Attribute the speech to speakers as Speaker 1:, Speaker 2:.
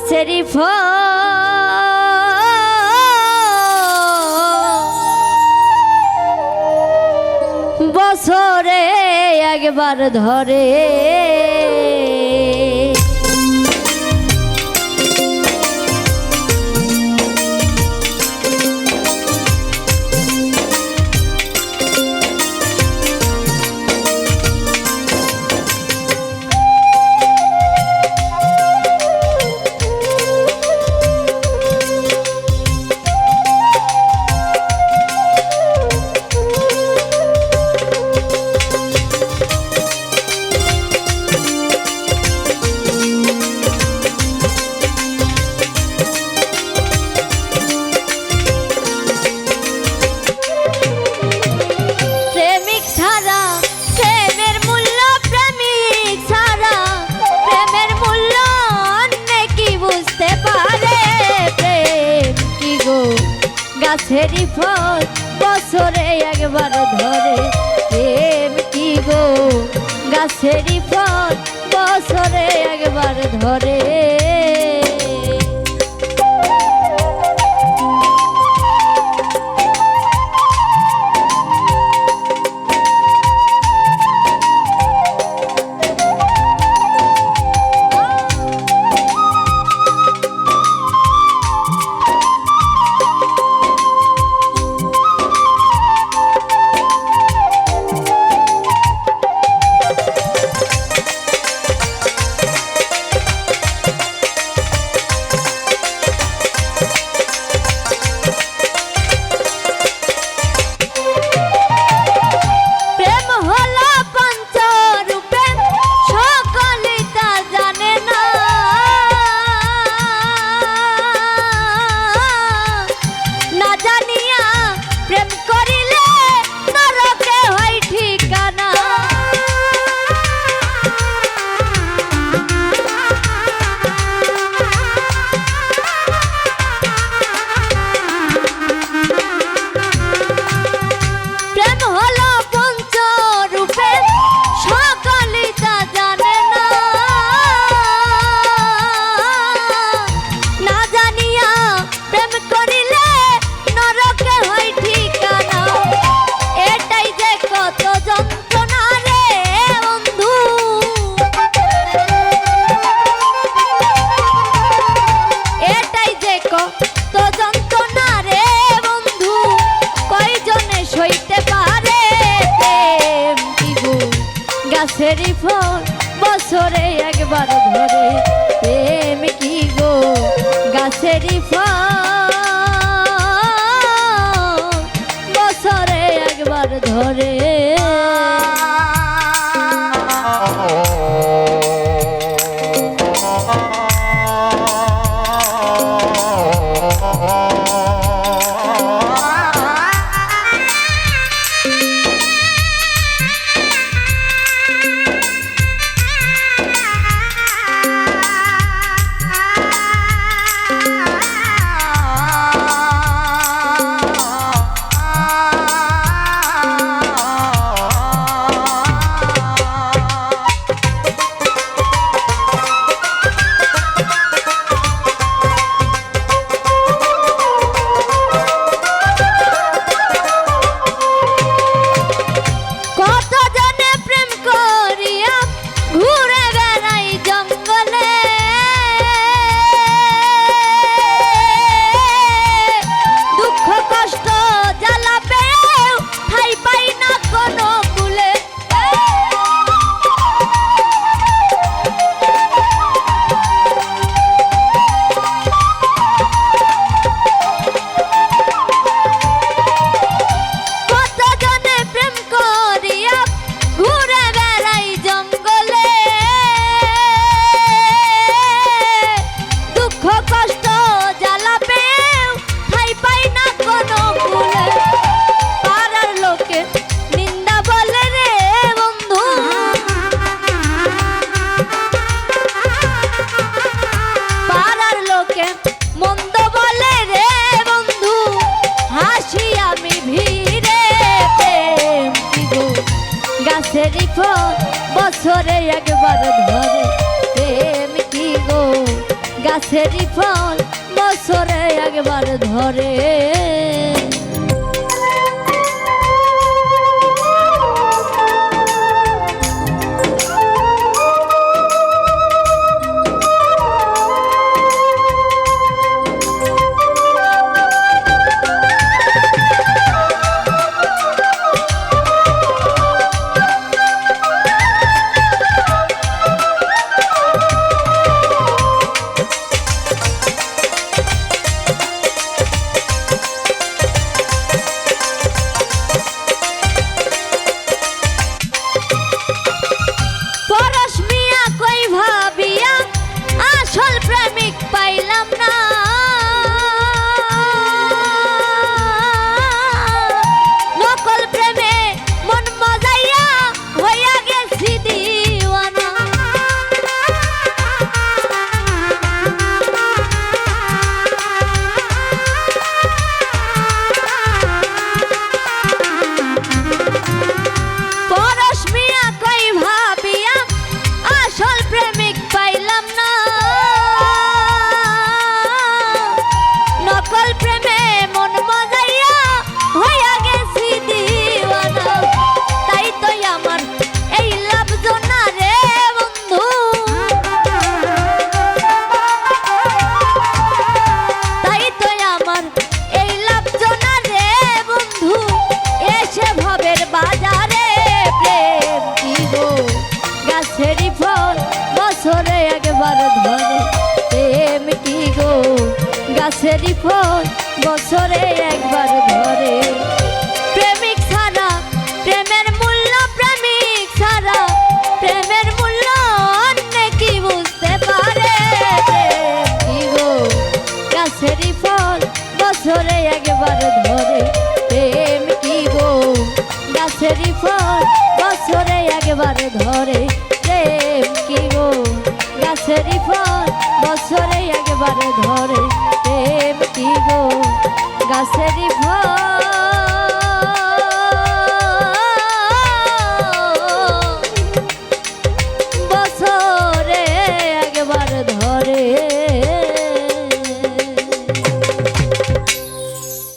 Speaker 1: শরীফ ফসরে একবার ধরে গাছেরি ফল বছরে একবার ধরে। প্রেম কি গো? গাছেরই ফল বছরে একবার ধরে। গাছেরই ফল বছরে একবার ধরে। প্রেম কি গো? গাছেরই ফল বছরে একবার ধরে। আসে রিপো বছরে একবার ধরে। প্রেম কি গো? গাছেরই ফল বছরে একবার ধরে। ফল বছরে একবার ধরে। প্রেমিক ছাড়া প্রেমের মূল্য প্রেমিক ছাড়া প্রেমের মূল্য কি বুঝতে পারে? গাছেরই ফল বছরে একবার ধরে। প্রেম কি গো? গাছেরই ফল বছরে একবার ধরে। প্রেম কি গো? গাছেরই ফল বছরে একবার ধরে। গাছেরই ফল